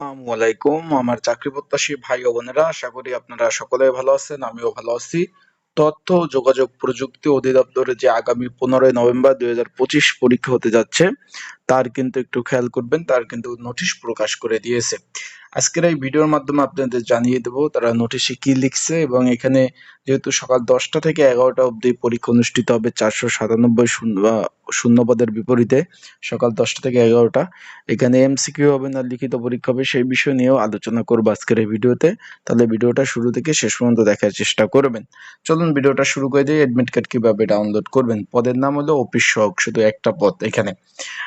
আসসালামু আলাইকুম। আমার চাকরি প্রত্যাশী ভাই ও বোনেরা, আশা করি আপনারা সকলে ভালো আছেন, আমিও ভালো আছি। তথ্য, যোগাযোগ, প্রযুক্তি অধিদপ্তরে যে আগামী পনেরোই নভেম্বর দুই হাজার পঁচিশ পরীক্ষা হতে যাচ্ছে, তার কিন্তু একটু খেয়াল করবেন, তার কিন্তু নোটিশ প্রকাশ করে দিয়েছে। আজকের এই ভিডিওর মাধ্যমে আপনাদের জানিয়ে দেব তারা নোটিশে কি লিখছে এবং এখানে যেহেতু সকাল দশটা থেকে এগারোটা অবধি পরীক্ষা অনুষ্ঠিত হবে চারশো সাতানব্বই শূন্য পদের বিপরীতে, সকাল দশটা থেকে এগারোটা। এখানে এমসিকিউ হবে না, লিখিত পরীক্ষা হবে, সেই বিষয় নিয়েও আলোচনা করব আজকের এই ভিডিওতে। তাহলে ভিডিওটা শুরু থেকে শেষ পর্যন্ত দেখার চেষ্টা করবেন। চলুন ভিডিওটা শুরু করে দিয়ে অ্যাডমিট কার্ড কীভাবে ডাউনলোড করবেন? পদের নাম হলো অফিস সহক শুধু একটা পদ এখানে।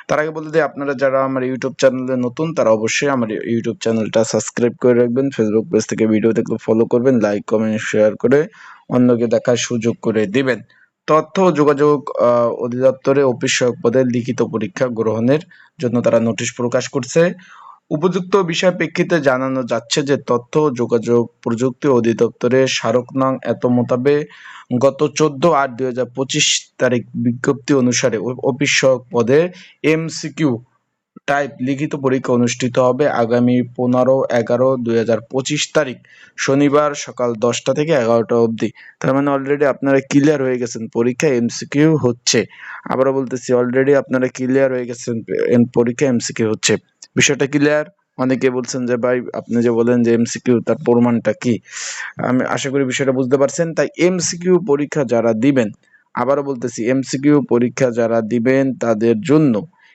তার আগে বলতে দিই, আপনারা যারা আমার ইউটিউব চ্যানেলে নতুন, তারা অবশ্যই আমার ইউটিউব চ্যানেলটা সাবস্ক্রাইব করে রাখবেন ফেসবুক পেজ থেকে ভিডিও দেখলে ফলো করবেন লাইক কমেন্ট শেয়ার করে অন্যকে দেখার সুযোগ করে দিবেন। তথ্য ও যোগাযোগ অধিদপ্তরে অফিস সহায়ক পদের লিখিত পরীক্ষা গ্রহণের জন্য তারা নোটিশ প্রকাশ করছে। উপযুক্ত বিষয় প্রেক্ষিতে জানানো যাচ্ছে যে, তথ্য ও যোগাযোগ প্রযুক্তি অধিদপ্তরে স্মারক নং এত মোতাবেক গত চোদ্দ আট দুই তারিখ বিজ্ঞপ্তি অনুসারে অফিস সহায়ক পদে এমসিকিউ টাইপ লিখিত পরীক্ষা অনুষ্ঠিত হবে আগামী পনেরো, এগারো, দুই তারিখ। শনিবার সকাল দশটা থেকে এগারোটা অবধি। তার মানে অলরেডি আপনারা ক্লিয়ার হয়ে গেছেন, পরীক্ষা এমসিকিউ হচ্ছে। আবারও বলতেছি অলরেডি আপনারা ক্লিয়ার হয়ে গেছেন পরীক্ষা এমসিকিউ হচ্ছে। বিষয়টা ক্লিয়ার অনেকে বলছেন যে, ভাই, আপনি যে বলেন যে এমসিকিউ তার প্রমাণটা কি? আমি আশা করি বিষয়টা বুঝতে পারছেন। তাই এমসিকিউ পরীক্ষা যারা দিবেন, আবারও বলতেছি এমসিকিউ পরীক্ষা যারা দিবেন তাদের জন্য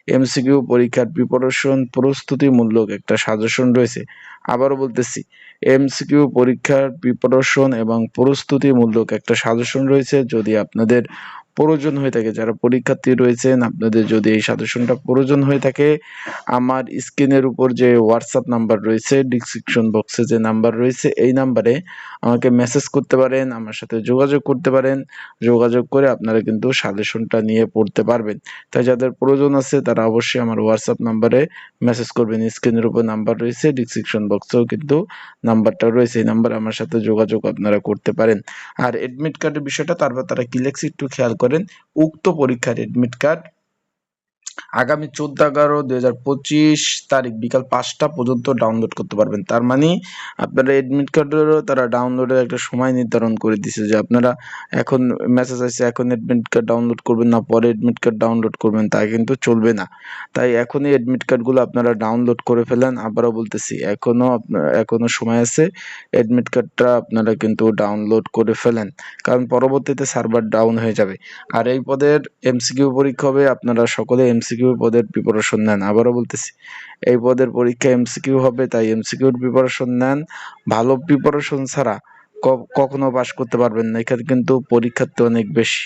এমসিকিউ পরীক্ষার প্রিপারেশন প্রস্তুতিমূলক একটা সাজেশন রয়েছে। আবারও বলতেছি এমসিকিউ পরীক্ষার প্রিপারেশন এবং প্রস্তুতিমূলক একটা সাজেশন রয়েছে। যদি আপনাদের প্রয়োজন হয়ে থাকে। যারা পরীক্ষার্থী রয়েছেন, আপনাদের যদি এই সাজেশনটা প্রয়োজন হয়ে থাকে, আমার স্ক্রিনের উপর যে হোয়াটসঅ্যাপ নাম্বার রয়েছে ডিসক্রিপশন বক্সে যে নাম্বার রয়েছে, এই নাম্বারে আমাকে মেসেজ করতে পারেন, আমার সাথে যোগাযোগ করতে পারেন। যোগাযোগ করে আপনারা কিন্তু সাজেশনটা নিয়ে পড়তে পারবেন। তাই যাদের প্রয়োজন আছে, তারা অবশ্যই আমার হোয়াটসঅ্যাপ নাম্বারে মেসেজ করবেন। স্ক্রিনের উপর নাম্বার রয়েছে ডিসক্রিপশন বক্সেও কিন্তু নাম্বারটা রয়েছে। এই নাম্বারে আমার সাথে যোগাযোগ আপনারা করতে পারেন। আর এডমিট কার্ডের বিষয়টা, তারপর তারা কি লেখছে, একটু খেয়াল করেন। উক্ত পরীক্ষার এডমিট কার্ড আগামী চোদ্দ এগারো দুই হাজার পঁচিশ তারিখ বিকাল পাঁচটা পর্যন্ত ডাউনলোড করতে পারবেন। তার মানে আপনারা এডমিট কার্ডেরও তারা ডাউনলোডের একটা সময় নির্ধারণ করে দিছে যে আপনারা এখন মেসেজ আসছে, এখন এডমিট কার্ড ডাউনলোড করবেন না, পরে এডমিট কার্ড ডাউনলোড করবেন, তা কিন্তু চলবে না। তাই এখনই এডমিট কার্ডগুলো আপনারা ডাউনলোড করে ফেলেন। আবারও বলতেছি, এখনও এখনও সময় আছে এডমিট কার্ডটা আপনারা কিন্তু ডাউনলোড করে ফেলেন, কারণ পরবর্তীতে সার্ভার ডাউন হয়ে যাবে। আর এই পদের এমসিকিউ পরীক্ষা হবে, আপনারা সকলে এমসিকিউ পদের প্রিপারেশন নেন। আবারও বলতেছি, এই পদের পরীক্ষা এমসিকিউ হবে, তাই এমসিকিউর প্রিপারেশন নেন। ভালো প্রিপারেশন ছাড়া কখনো পাশ করতে পারবেন না। এখানে কিন্তু পরীক্ষার্থী অনেক বেশি।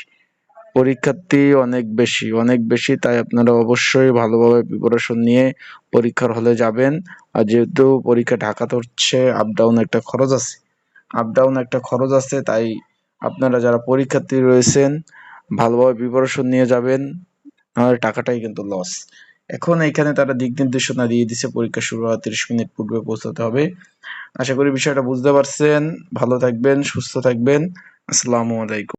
পরীক্ষার্থী অনেক বেশি অনেক বেশি, তাই আপনারা অবশ্যই ভালোভাবে প্রিপারেশন নিয়ে পরীক্ষার হলে যাবেন। আর যেহেতু পরীক্ষা ঢাকাতে হচ্ছে আপ ডাউন একটা খরচ আছে। আপ ডাউন একটা খরচ আছে, তাই আপনারা যারা পরীক্ষার্থী রয়েছেন, ভালোভাবে প্রিপারেশন নিয়ে যাবেন। নাহলে টাকাটাই কিন্তু লস এখন এখানে তারা দিক নির্দেশনা দিয়ে দিছে, পরীক্ষা শুরু হওয়ার তিরিশ মিনিট পূর্বে পৌঁছাতে হবে। আশা করি বিষয়টা বুঝতে পারছেন। ভালো থাকবেন, সুস্থ থাকবেন। আসসালামু আলাইকুম।